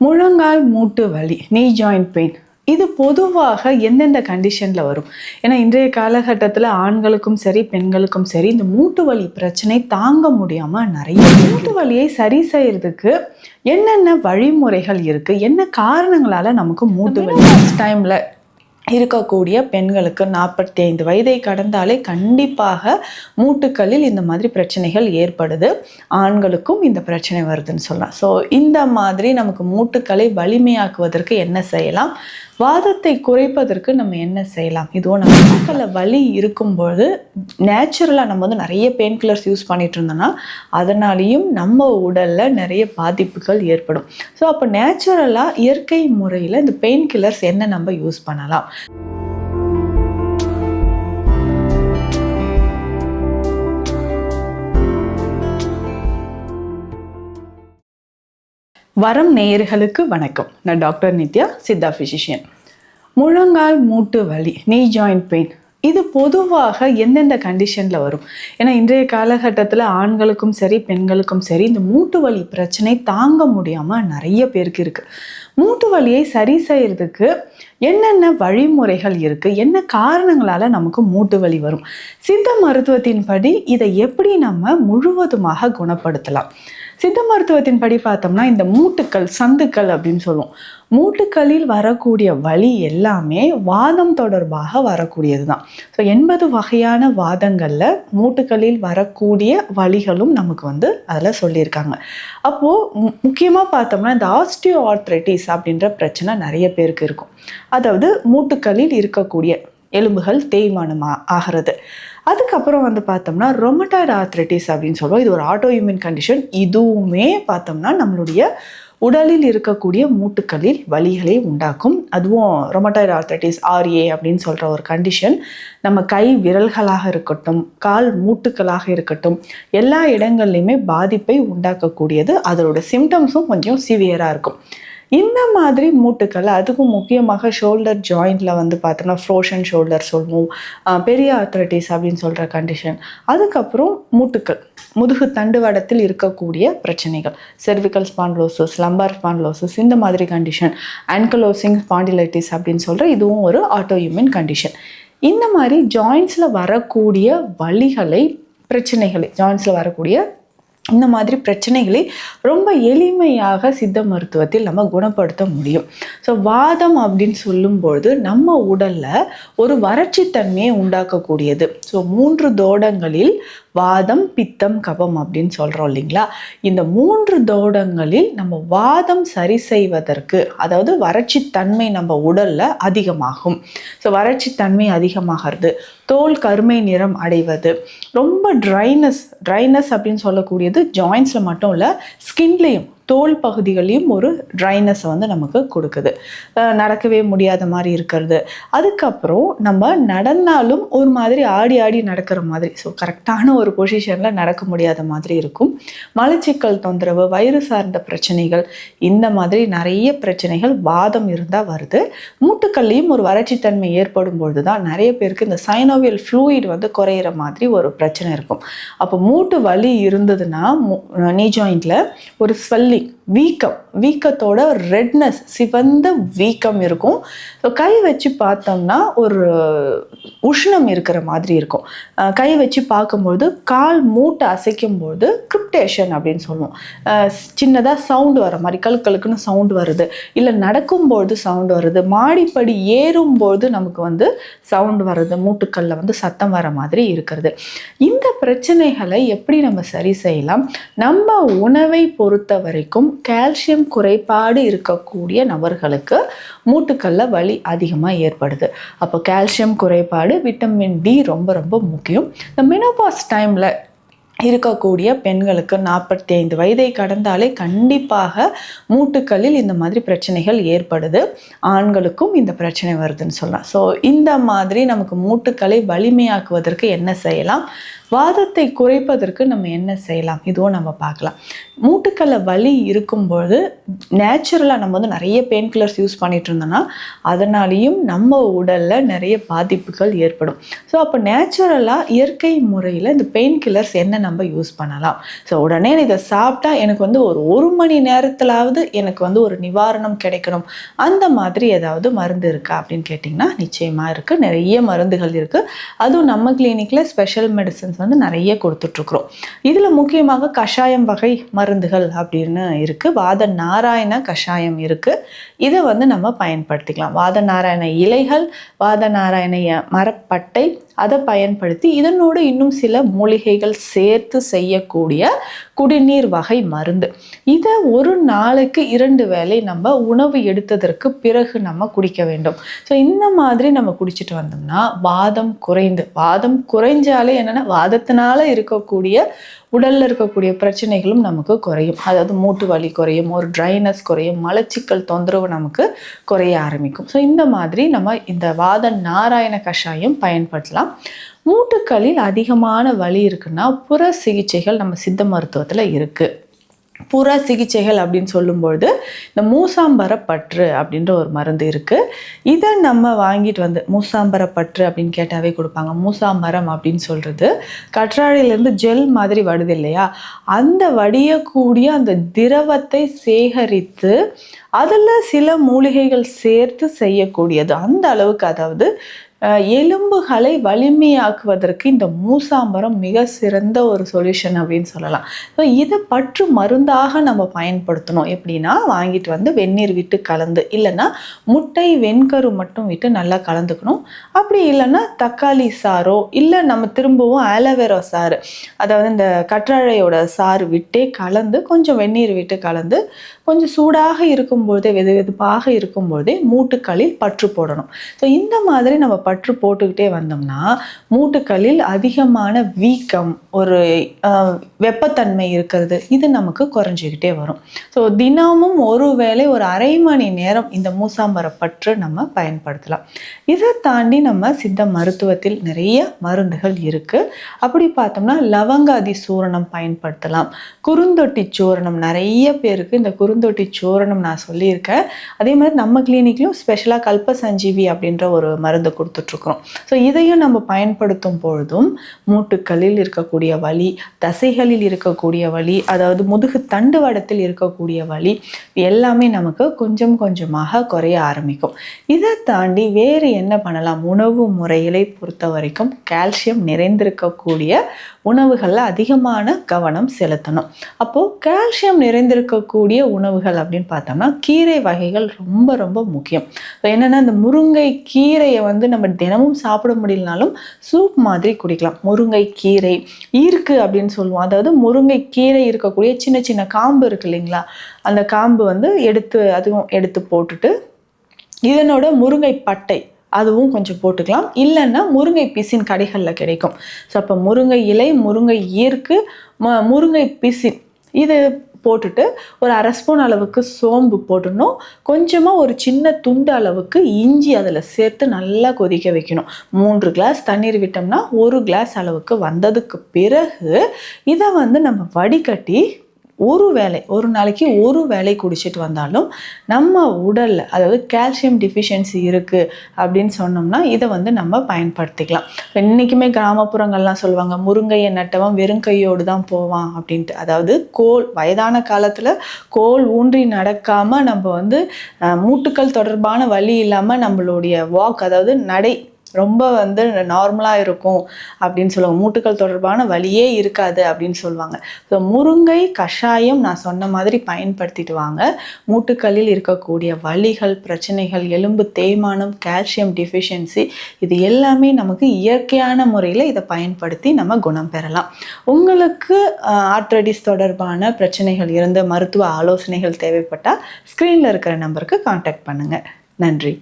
முழங்கால் மூட்டு வலி நீ ஜாயிண்ட் பெயின் இது பொதுவாக எந்தெந்த கண்டிஷனில் வரும்? ஏன்னா இன்றைய காலகட்டத்தில் ஆண்களுக்கும் சரி பெண்களுக்கும் சரி இந்த மூட்டு வலி பிரச்சனை தாங்க முடியாமல் நிறைய மூட்டு வலியை சரி செய்கிறதுக்கு என்னென்ன வழிமுறைகள் இருக்குது என்ன காரணங்களால் நமக்கு மூட்டு வலி? டைமில் இருக்கக்கூடிய பெண்களுக்கு நாற்பத்தி ஐந்து வயதை கடந்தாலே கண்டிப்பாக மூட்டுக்களில் இந்த மாதிரி பிரச்சனைகள் ஏற்படுது. ஆண்களுக்கும் இந்த பிரச்சனை வருதுன்னு சொல்லலாம். ஸோ இந்த மாதிரி நமக்கு மூட்டுக்களை வலிமையாக்குவதற்கு என்ன செய்யலாம்? வாதத்தை குறைப்பதற்கு நம்ம என்ன செய்யலாம்? இதுவும் நம்ம மூட்டுக்களில் வலி இருக்கும்பொழுது நேச்சுரலாக நம்ம வந்து நிறைய பெயின் கில்லர்ஸ் யூஸ் பண்ணிட்டு இருந்தோம்னா அதனாலேயும் நம்ம உடலில் நிறைய பாதிப்புகள் ஏற்படும். ஸோ அப்போ நேச்சுரலாக இயற்கை முறையில் இந்த பெயின் கில்லர்ஸ் என்ன நம்ம யூஸ் பண்ணலாம்? வரம் நேயர்களுக்கு வணக்கம். நான் டாக்டர் நித்யா சித்தா ஃபிசிஷியன் முழங்கால் மூட்டு வலி நீ ஜாயிண்ட் பெயின் இது பொதுவாக எந்தெந்த கண்டிஷனில் வரும்? ஏன்னா இன்றைய காலகட்டத்தில் ஆண்களுக்கும் சரி பெண்களுக்கும் சரி இந்த மூட்டு வலி பிரச்சனை தாங்க முடியாமல் நிறைய பேருக்கு இருக்குது மூட்டு வலியை சரி செய்கிறதுக்கு என்னென்ன வழிமுறைகள் இருக்குது என்ன காரணங்களால் நமக்கு மூட்டு வலி வரும்? சித்த மருத்துவத்தின்படி இதை எப்படி நம்ம முழுவதுமாக குணப்படுத்தலாம்? சித்த மருத்துவத்தின் படி பார்த்தோம்னா இந்த மூட்டுக்கள் சந்துக்கள் அப்படின்னு சொல்லுவோம். மூட்டுக்களில் வரக்கூடிய வலி எல்லாமே வாதம் தொடர்பாக வரக்கூடியது தான் ஸோ எண்பது வகையான வாதங்களில் மூட்டுக்களில் வரக்கூடிய வழிகளும் நமக்கு வந்து அதில் சொல்லியிருக்காங்க. அப்போது முக்கியமாக பார்த்தோம்னா இந்த ஆஸ்டியோ ஆர்த்ரைட்டிஸ் அப்படின்ற பிரச்சனை நிறைய பேருக்கு இருக்கும். அதாவது மூட்டுக்களில் இருக்கக்கூடிய எலும்புகள் தேய்மானம் ஆகிறது. அதுக்கப்புறம் வந்து பார்த்தோம்னா ரொமட்டாய்டு ஆர்த்ரைட்டிஸ் அப்படின்னு சொல்லுவோம் இது ஒரு ஆட்டோ இம்யூன் கண்டிஷன் இதுவுமே பார்த்தோம்னா நம்மளுடைய உடலில் இருக்கக்கூடிய மூட்டுக்களில் வலிகளை உண்டாக்கும். அதுவும் ரொமட்டாய்டு ஆர்த்ரைட்டிஸ் ஆர்ஏ அப்படின்னு சொல்கிற ஒரு கண்டிஷன் நம்ம கை விரல்களாக இருக்கட்டும் கால் மூட்டுக்களாக இருக்கட்டும் எல்லா இடங்கள்லையுமே பாதிப்பை உண்டாக்கக்கூடியது. அதோட சிம்டம்ஸும் கொஞ்சம் சிவியராக இருக்கும். இந்த மாதிரி மூட்டுக்கள் அதுக்கும் முக்கியமாக ஷோல்டர் ஜாயிண்டில் வந்து பார்த்தோம்னா ஃப்ரோஷன் ஷோல்டர் சொல்லுவோம். பெரிய ஆர்த்ரைட்டிஸ் அப்படின்னு சொல்கிற கண்டிஷன் அதுக்கப்புறம் மூட்டுக்கள். முதுகு தண்டுவடத்தில் இருக்கக்கூடிய பிரச்சனைகள். செர்விக்கல் ஸ்பான்லோசிஸ் லம்பார் ஸ்பான்லோசிஸ் இந்த மாதிரி கண்டிஷன் அன்கலோசிங் ஸ்பாண்டிலைட்டிஸ் அப்படின்னு சொல்கிற இதுவும் ஒரு ஆட்டோ கண்டிஷன் இந்த மாதிரி ஜாயின்ஸில் வரக்கூடிய வழிகளை பிரச்சனைகளை ஜாயின்ஸில் வரக்கூடிய இந்த மாதிரி பிரச்சனைகளை ரொம்ப எளிமையாக சித்த மருத்துவத்தில் நம்ம குணப்படுத்த முடியும். ஸோ வாதம் அப்படின்னு சொல்லும்பொழுது நம்ம உடலில் ஒரு வறட்சித்தன்மையை உண்டாக்கக்கூடியது. ஸோ மூன்று தோடங்களில் வாதம் பித்தம் கபம் அப்படின்னு சொல்கிறோம் இல்லைங்களா? இந்த மூன்று தோடங்களில் நம்ம வாதம் சரி செய்வதற்கு அதாவது வறட்சித்தன்மை நம்ம உடலில் அதிகமாகும். ஸோ வறட்சித்தன்மை அதிகமாகிறது. தோல் கருமை நிறம் அடைவது. ரொம்ப ட்ரைனஸ் ட்ரைனஸ் அப்படின்னு சொல்லக்கூடியது ஜாயின்ஸில் மட்டும் இல்லை ஸ்கின்லேயும் தோல் பகுதிகளையும் ஒரு ட்ரைனஸை வந்து நமக்கு கொடுக்குது. நடக்கவே முடியாத மாதிரி இருக்கிறது. அதுக்கப்புறம் நம்ம நடந்தாலும் ஒரு மாதிரி ஆடி ஆடி நடக்கிற மாதிரி ஸோ கரெக்டான ஒரு பொசிஷனில் நடக்க முடியாத மாதிரி இருக்கும். மலச்சிக்கல் தொந்தரவு வயிறு சார்ந்த பிரச்சனைகள் இந்த மாதிரி நிறைய பிரச்சனைகள் வாதம் இருந்தால் வருது. மூட்டுக்கள்லையும் ஒரு வறட்சித்தன்மை ஏற்படும் பொழுது தான் நிறைய பேருக்கு இந்த சைனோவியல் ஃப்ளூயிட் வந்து குறையிற மாதிரி ஒரு பிரச்சனை இருக்கும். அப்போ மூட்டு வலி இருந்ததுன்னா நீ ஜாயிண்டில் ஒரு ஸ்வெல்லிங் வீக்கம். வீக்கத்தோட ரெட்னஸ் சிவந்த வீக்கம் இருக்கும். ஸோ கை வச்சு பார்த்தோம்னா ஒரு உஷ்ணம் இருக்கிற மாதிரி இருக்கும். கை வச்சு பார்க்கும்பொழுது கால் மூட்டை அசைக்கும் போது கிரிப்டேஷன் அப்படின்னு சொல்லுவோம். சின்னதாக சவுண்டு வர மாதிரி கல் கலுக்குன்னு சவுண்டு வருது. இல்லை நடக்கும்பொழுது சவுண்டு வருது. மாடிப்படி ஏறும்பொழுது நமக்கு வந்து சவுண்டு வருது. மூட்டுக்கல்ல வந்து சத்தம் வர மாதிரி இருக்கிறது. இந்த பிரச்சனைகளை எப்படி நம்ம சரி செய்யலாம்? நம்ம உணவை பொறுத்த வரைக்கும் கால்சியம் குறைபாடு இருக்கக்கூடிய நபர்களுக்கு மூட்டுக்கல்ல வலி அதிகமாக ஏற்படுது. அப்போ கால்சியம் குறைபாடு விட்டமின் டி ரொம்ப ரொம்ப முக்கியம். இந்த மெனோபாஸ் டைமில் இருக்கக்கூடிய பெண்களுக்கு நாற்பத்தி ஐந்து வயதை கடந்தாலே கண்டிப்பாக மூட்டுக்களில் இந்த மாதிரி பிரச்சனைகள் ஏற்படுது. ஆண்களுக்கும் இந்த பிரச்சனை வருதுன்னு சொல்லலாம். ஸோ இந்த மாதிரி நமக்கு மூட்டுக்களை வலிமையாக்குவதற்கு என்ன செய்யலாம்? வாதத்தை குறைப்பதற்கு நம்ம என்ன செய்யலாம்? இதுவும் நம்ம பார்க்கலாம். மூட்டுக்கல்ல வலி இருக்கும்பொழுது நேச்சுரலாக நம்ம வந்து நிறைய பெயின் கில்லர்ஸ் யூஸ் பண்ணிட்டு இருந்தோம்னா அதனாலேயும் நம்ம உடலில் நிறைய பாதிப்புகள் ஏற்படும். ஸோ அப்போ நேச்சுரலாக இயற்கை முறையில் இந்த பெயின் கில்லர்ஸ் என்ன நம்ம யூஸ் பண்ணலாம்? ஸோ உடனே இதை சாப்பிட்டா எனக்கு வந்து ஒரு ஒரு மணி நேரத்திலாவது எனக்கு வந்து ஒரு நிவாரணம் கிடைக்கணும். அந்த மாதிரி ஏதாவது மருந்து இருக்கா அப்படின்னு கேட்டிங்கன்னா நிச்சயமாக இருக்குது நிறைய மருந்துகள் இருக்குது அதுவும் நம்ம கிளினிக்கில் ஸ்பெஷல் மெடிசன்ஸ் மெடிசன்ஸ் வந்து நிறைய கொடுத்துட்ருக்குறோம். இதில் முக்கியமாக கஷாயம் வகை மருந்துகள் அப்படின்னு இருக்குது வாத நாராயண கஷாயம் இருக்குது இதை வந்து நம்ம பயன்படுத்திக்கலாம். வாத நாராயண இலைகள் வாத நாராயண மரப்பட்டை அதை பயன்படுத்தி இதனோடு இன்னும் சில மூலிகைகள் சேர்த்து செய்யக்கூடிய குடிநீர் வகை மருந்து. இதை ஒரு நாளைக்கு இரண்டு வேலை நம்ம உணவு எடுத்ததற்கு பிறகு நம்ம குடிக்க வேண்டும். ஸோ இந்த மாதிரி நம்ம குடிச்சிட்டு வந்தோம்னா வாதம் குறைந்து வாதம் குறைஞ்சாலே என்னென்னா வாதத்தினால இருக்கக்கூடிய உடலில் இருக்கக்கூடிய பிரச்சனைகளும் நமக்கு குறையும். அதாவது மூட்டு வலி குறையும் ஒரு ட்ரைனஸ் குறையும் மலச்சிக்கல் தொந்தரவு நமக்கு குறைய ஆரம்பிக்கும். ஸோ இந்த மாதிரி நம்ம இந்த வாத நாராயண கஷாயம் பயன்படுத்தலாம். மூட்டுக்களில் அதிகமான வலி இருக்குன்னா புற சிகிச்சைகள் நம்ம சித்த மருத்துவத்தில் இருக்குது புற சிகிச்சைகள் அப்படின்னு சொல்லும்பொழுது இந்த மூசாம்பரப்பற்று அப்படின்ற ஒரு மருந்து இருக்குது இதை நம்ம வாங்கிட்டு வந்து மூசாம்பர பற்று அப்படின்னு கேட்டாவே கொடுப்பாங்க. மூசாம்பரம் அப்படின்னு சொல்கிறது கற்றாழையிலேருந்து ஜெல் மாதிரி வருது இல்லையா? அந்த வடியக்கூடிய அந்த திரவத்தை சேகரித்து அதில் சில மூலிகைகள் சேர்த்து செய்யக்கூடியது. அந்த அளவுக்கு அதாவது எலும்புகளை வலிமையாக்குவதற்கு இந்த மூசாம்பரம் மிக சிறந்த ஒரு சொல்யூஷன் அப்படின்னு சொல்லலாம். ஸோ இதை பற்று மருந்தாக நம்ம பயன்படுத்தணும். எப்படின்னா வாங்கிட்டு வந்து வெந்நீர் விட்டு கலந்து இல்லைன்னா முட்டை வெண்கரு மட்டும் விட்டு நல்லா கலந்துக்கணும். அப்படி இல்லைன்னா தக்காளி சாரோ இல்லை நம்ம திரும்பவும் ஆலோவேரா சாறு அதாவது இந்த கற்றாழையோட சாறு விட்டே கலந்து கொஞ்சம் வெந்நீர் விட்டு கலந்து கொஞ்சம் சூடாக இருக்கும்போதே வெது வெதுப்பாக இருக்கும்போதே மூட்டுக்களில் பற்று போடணும். ஸோ இந்த மாதிரி நம்ம பற்று போட்டுக்கிட்டே வந்தோம்னா மூட்டுக்களில் அதிகமான வீக்கம் ஒரு வெப்பத்தன்மை இருக்கிறது இது நமக்கு குறைஞ்சிக்கிட்டே வரும். ஸோ தினமும் ஒரு வேளை ஒரு அரை மணி நேரம் இந்த மூசாம்பர பற்று நம்ம பயன்படுத்தலாம். இதை தாண்டி நம்ம சித்த மருத்துவத்தில் நிறைய மருந்துகள் இருக்குது அப்படி பார்த்தோம்னா லவங்காதி சூரணம் பயன்படுத்தலாம். குறுந்தொட்டி சூரணம் நிறைய பேருக்கு இந்த குறுந்தொட்டி சூரணம் நான் சொல்லியிருக்கேன். அதே மாதிரி நம்ம கிளினிக்லையும் ஸ்பெஷலாக கல்ப சஞ்சீவி அப்படின்ற ஒரு மருந்து கொடுத்துட்ருக்குறோம். ஸோ இதையும் நம்ம பயன்படுத்தும் பொழுதும் மூட்டுக்களில் இருக்கக்கூடிய வலி தசைகளில் இருக்கக்கூடிய வலி அதாவது முதுகு தண்டு வடத்தில் இருக்கக்கூடிய வலி எல்லாமே நமக்கு கொஞ்சம் கொஞ்சமாக குறைய ஆரம்பிக்கும். இதை தாண்டி வேறு என்ன பண்ணலாம்? உணவு முறைகளை பொறுத்த வரைக்கும் கால்சியம் நிறைந்திருக்கக்கூடிய உணவுகளில் அதிகமான கவனம் செலுத்தணும். அப்போது கால்சியம் நிறைந்திருக்கக்கூடிய உணவுகள் அப்படின்னு பார்த்தோம்னா கீரை வகைகள் ரொம்ப ரொம்ப முக்கியம். என்னென்னா இந்த முருங்கை கீரையை வந்து நம்ம தினமும் சாப்பிட முடியலனாலும் சூப் மாதிரி குடிக்கலாம். முருங்கை கீரை ஈர்க்கு அப்படின்னு சொல்லுவோம். அதாவது முருங்கை கீரை இருக்கக்கூடிய சின்ன சின்ன காம்பு இருக்கு இல்லைங்களா? அந்த காம்பு வந்து எடுத்து அதுவும் எடுத்து போட்டுட்டு இதனோட முருங்கை பட்டை அதுவும் கொஞ்சம் போட்டுக்கலாம். இல்லைன்னா முருங்கை பிசின் கடைகளில் கிடைக்கும். ஸோ அப்போ முருங்கை இலை முருங்கை ஈர்க்கு ம முருங்கை பிசின் இது போட்டுட்டு ஒரு அரை ஸ்பூன் அளவுக்கு சோம்பு போட்டுடணும். கொஞ்சமாக ஒரு சின்ன துண்டு அளவுக்கு இஞ்சி அதில் சேர்த்து நல்லா கொதிக்க வைக்கணும். மூன்று கிளாஸ் தண்ணீர் விட்டோம்னா ஒரு கிளாஸ் அளவுக்கு வந்ததுக்கு பிறகு இதை வந்து நம்ம வடிகட்டி ஒரு வேலை ஒரு நாளைக்கு ஒரு வேலை குடிச்சிட்டு வந்தாலும் நம்ம உடலில் அதாவது கால்சியம் டிஃபிஷியன்சி இருக்குது அப்படின்னு சொன்னோம்னா இதை வந்து நம்ம பயன்படுத்திக்கலாம். இன்றைக்குமே கிராமப்புறங்கள்லாம் சொல்லுவாங்க முருங்கையை நட்டவன் வெறும் கையோடு தான் போவான் அப்படின்ட்டு. அதாவது கோல் வயதான காலத்தில் கோல் ஊன்றி நடக்காமல் நம்ம வந்து மூட்டுக்கள் தொடர்பான வழி இல்லாமல் நம்மளுடைய வாக் அதாவது நடை ரொம்ப வந்து நார்மலாக இருக்கும் அப்படின்னு சொல்லுவாங்க. மூட்டுக்கள் தொடர்பான வழியே இருக்காது அப்படின்னு சொல்லுவாங்க. ஸோ முருங்கை கஷாயம் நான் சொன்ன மாதிரி பயன்படுத்திட்டு வாங்க. மூட்டுக்களில் இருக்கக்கூடிய வலிகள் பிரச்சனைகள் எலும்பு தேய்மானம் கால்சியம் டிஃபிஷியன்சி இது எல்லாமே நமக்கு இயற்கையான முறையில் இதை பயன்படுத்தி நம்ம குணம் பெறலாம். உங்களுக்கு ஆர்த்ரடிஸ் தொடர்பான பிரச்சனைகள் இருந்த மருத்துவ ஆலோசனைகள் தேவைப்பட்டால் ஸ்க்ரீனில் இருக்கிற நம்பருக்கு காண்டாக்ட் பண்ணுங்கள் நன்றி.